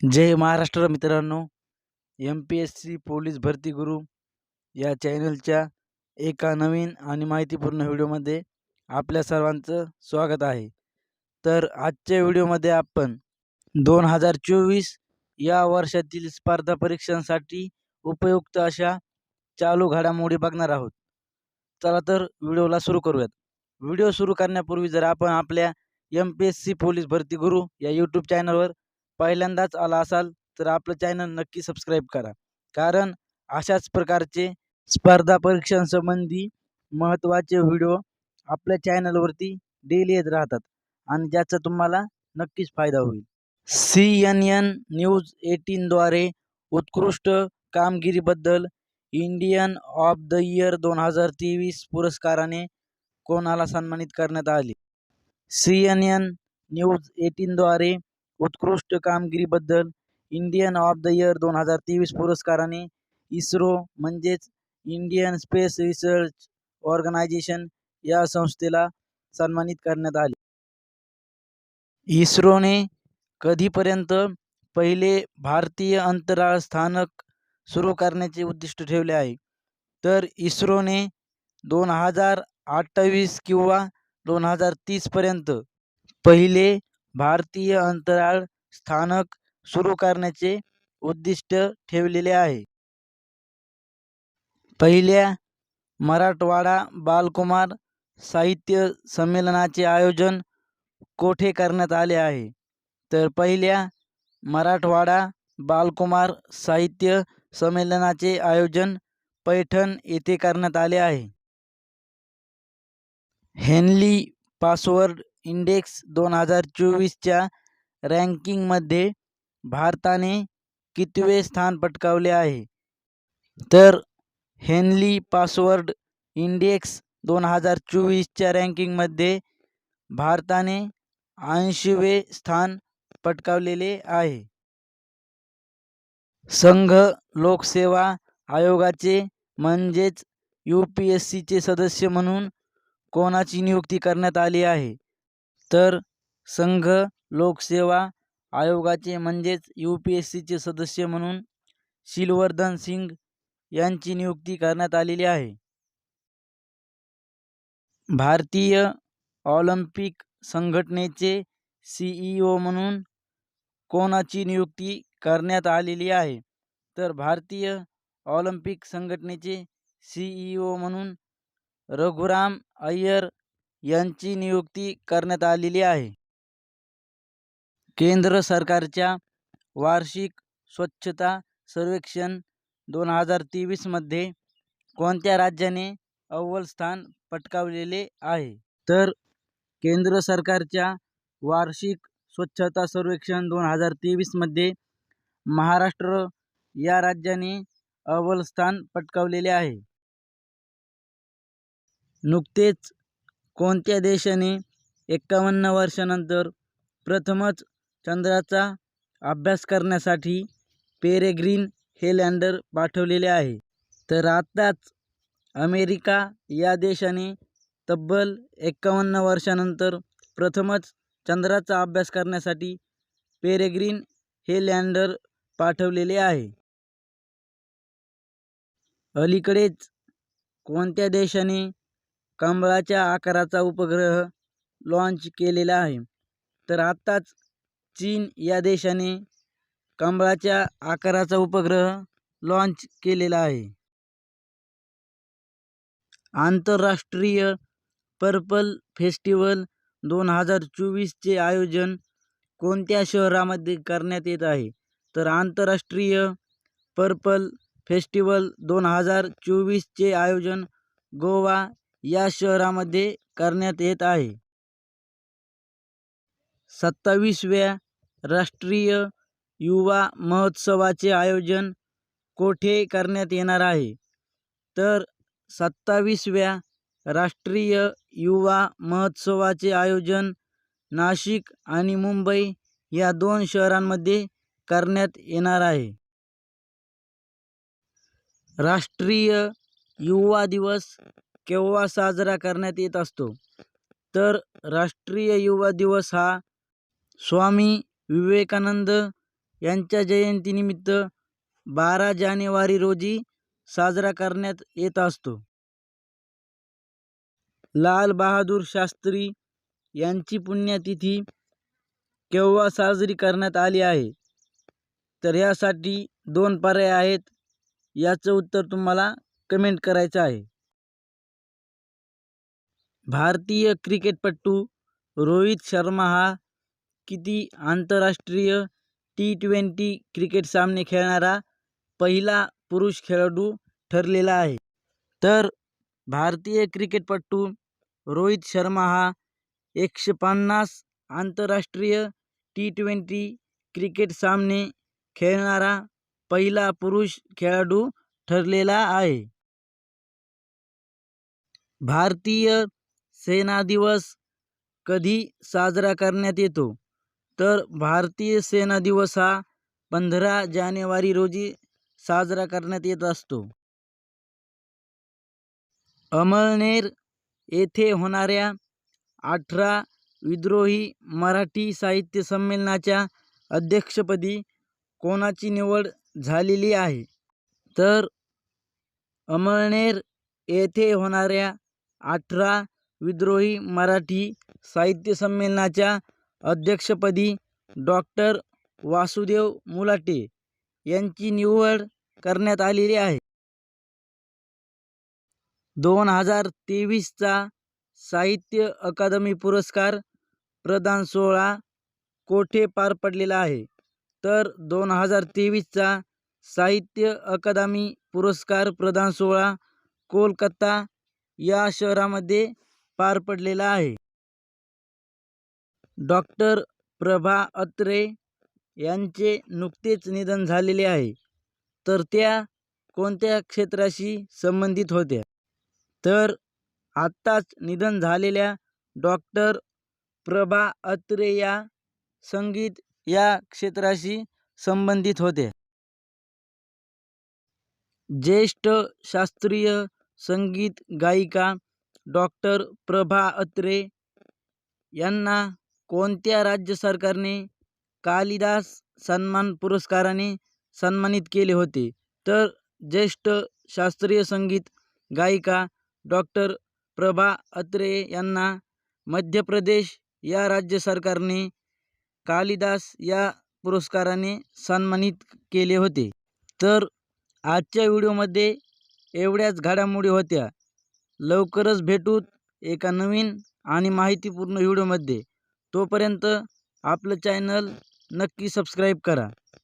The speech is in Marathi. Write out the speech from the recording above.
जय महाराष्ट्र मित्रांनो M P S C police भरती गुरु या चॅनलच्या एका नवीन आणि माहितीपूर्ण व्हिडिओमध्ये आपल्या सर्वांचं स्वागत आहे. तर आजच्या व्हिडिओमध्ये आपण दोन हजार चोवीस या वर्षातील स्पर्धा परीक्षांसाठी उपयुक्त अशा चालू घडामोडी बघणार आहोत. चला तर व्हिडिओला सुरू करूयात. व्हिडिओ सुरू करण्यापूर्वी जर आपण आपल्या M P S C police भरती गुरु या यूट्यूब चॅनलवर पहिल्यांदाच आला असाल तर आपलं चॅनल नक्की सबस्क्राईब करा. कारण अशाच प्रकारचे स्पर्धा परीक्षांसंबंधी महत्त्वाचे व्हिडिओ आपल्या चॅनलवरती डेली येत राहतात आणि ज्याचा तुम्हाला नक्कीच फायदा होईल. सी एन एन न्यूज एटीनद्वारे उत्कृष्ट कामगिरीबद्दल इंडियन ऑफ द इयर दोन हजार तेवीस पुरस्काराने कोणाला सन्मानित करण्यात आले? सी एन एन न्यूज एटीनद्वारे उत्कृष्ट कामगिरीबद्दल इंडियन ऑफ द इयर दोन हजार तेवीस पुरस्काराने इस्रो म्हणजेच इंडियन स्पेस रिसर्च ऑर्गनायझेशन या संस्थेला सन्मानित करण्यात आले. इस्रोने कधीपर्यंत पहिले भारतीय अंतराळ स्थानक सुरू करण्याचे उद्दिष्ट ठेवले आहे? तर इस्रोने दोन हजार अठ्ठावीस किंवा दोन हजार तीसपर्यंत पहिले भारतीय अंतराळ स्थानक सुरू करण्याचे उद्दिष्ट ठेवलेले आहे. पहिल्या मराठवाडा बालकुमार साहित्य संमेलनाचे आयोजन कोठे करण्यात आले आहे? तर पहिल्या मराठवाडा बालकुमार साहित्य संमेलनाचे आयोजन पैठण येथे करण्यात आले आहे. हेनली पासवर्ड इंडेक्स दोन हजार चोवीसच्या रँकिंगमध्ये भारताने कितवे स्थान पटकावले आहे? तर हेनली पासवर्ड इंडेक्स दोन हजार चोवीसच्या रँकिंगमध्ये भारताने ऐंशीवे स्थान पटकावलेले आहे. संघ लोकसेवा आयोगाचे म्हणजेच यू पी एस सीचे सदस्य म्हणून कोणाची नियुक्ती करण्यात आली आहे? तर संघ लोकसेवा आयोगाचे म्हणजेच यू पी एस सीचे सदस्य म्हणून शिलवर्धन सिंग यांची नियुक्ती करण्यात आलेली आहे. भारतीय ऑलिम्पिक संघटनेचे सी ई ओ म्हणून कोणाची नियुक्ती करण्यात आलेली आहे? तर भारतीय ऑलिम्पिक संघटनेचे सी ई ओ म्हणून रघुराम अय्यर यांची नियुक्ती करण्यात आलेली आहे. केंद्र सरकारच्या वार्षिक स्वच्छता सर्वेक्षण दोन हजार तेवीसमध्ये कोणत्या राज्याने अव्वल स्थान पटकावलेले आहे? तर केंद्र सरकारच्या वार्षिक स्वच्छता सर्वेक्षण दोन हजार तेवीसमध्ये महाराष्ट्र या राज्याने अव्वल स्थान पटकावलेले आहे. नुकतेच कोणत्या देशाने एक्कावन्न वर्षानंतर प्रथमच चंद्राचा अभ्यास करण्यासाठी पेरेग्रीन हे लँडर पाठवलेले आहे? तर आत्ताच अमेरिका या देशाने तब्बल एक्कावन्न वर्षानंतर प्रथमच चंद्राचा अभ्यास करण्यासाठी पेरेग्रीन हे लँडर पाठवलेले आहे. अलीकडेच कोणत्या देशाने कमळाच्या आकाराचा उपग्रह लॉन्च केलेला आहे. तर आत्ताच चीन या देशाने कमळाच्या आकाराचा उपग्रह लॉन्च केलेला आहे. आंतरराष्ट्रीय पर्पल फेस्टिवल दोन हजार चोवीसचे आयोजन कोणत्या शहरामध्ये करण्यात येत आहे? तर आंतरराष्ट्रीय पर्पल फेस्टिवल दोन हजार चोवीसचे आयोजन गोवा या शहरामध्ये करण्यात येत आहे. सत्तावीसव्या राष्ट्रीय युवा महोत्सवाचे आयोजन कोठे करण्यात येणार आहे? तर सत्तावीसव्या राष्ट्रीय युवा महोत्सवाचे आयोजन नाशिक आणि मुंबई या दोन शहरांमध्ये करण्यात येणार आहे. राष्ट्रीय युवा दिवस केव्हा साजरा करण्यात येत असतो? तर राष्ट्रीय युवा दिवस हा स्वामी विवेकानंद यांच्या जयंतीनिमित्त बारा जानेवारी रोजी साजरा करण्यात येत असतो. लाल बहादूर शास्त्री यांची पुण्यतिथी केव्हा साजरी करण्यात आली आहे? तर यासाठी दोन पर्याय आहेत याचं उत्तर तुम्हाला कमेंट करायचं आहे. भारतीय क्रिकेटपटू रोहित शर्मा हा किती आंतरराष्ट्रीय टी ट्वेंटी क्रिकेट सामने खेळणारा पहिला पुरुष खेळाडू ठरलेला आहे. तर भारतीय क्रिकेटपटू रोहित शर्मा हा एकशे पन्नास आंतरराष्ट्रीय टी ट्वेंटी क्रिकेट सामने खेळणारा पहिला पुरुष खेळाडू ठरलेला आहे. भारतीय सेना दिवस कधी साजरा करण्यात येतो? तर भारतीय सेना दिवस हा पंधरा जानेवारी रोजी साजरा करण्यात येत असतो. अमळनेर येथे होणाऱ्या अठरा विद्रोही मराठी साहित्य संमेलनाच्या अध्यक्षपदी कोणाची निवड झालेली आहे? तर अमळनेर येथे होणाऱ्या अठरा विद्रोही मराठी साहित्य संमेलनाच्या अध्यक्षपदी डॉक्टर वासुदेव मुलाटे यांची निवड करण्यात आलेली आहे. दोन हजार तेवीसचा साहित्य अकादमी पुरस्कार प्रदान सोहळा कोठे पार पडलेला आहे? तर दोन हजार तेवीसचा साहित्य अकादमी पुरस्कार प्रदान सोहळा कोलकाता या शहरामध्ये पार पडलेला आहे. डॉक्टर प्रभा अत्रे यांचे नुकतेच निधन झालेले आहे. तर त्या कोणत्या क्षेत्राशी संबंधित होत्या? तर आत्ताच निधन झालेल्या डॉक्टर प्रभा अत्रे या संगीत या क्षेत्राशी संबंधित होत्या. ज्येष्ठ शास्त्रीय संगीत गायिका डॉक्टर प्रभा अत्रे यांना कोणत्या राज्य सरकारने कालिदास सन्मान पुरस्काराने सन्मानित केले होते? तर ज्येष्ठ शास्त्रीय संगीत गायिका डॉक्टर प्रभा अत्रे यांना मध्य प्रदेश या राज्य सरकारने कालिदास या पुरस्काराने सन्मानित केले होते. तर आजच्या व्हिडिओमध्ये एवढ्याच घडामोडी होत्या. लवकरच भेटूत एका नवीन आणि माहितीपूर्ण व्हिडिओमध्ये. तोपर्यंत आपलं चॅनल नक्की सबस्क्राईब करा.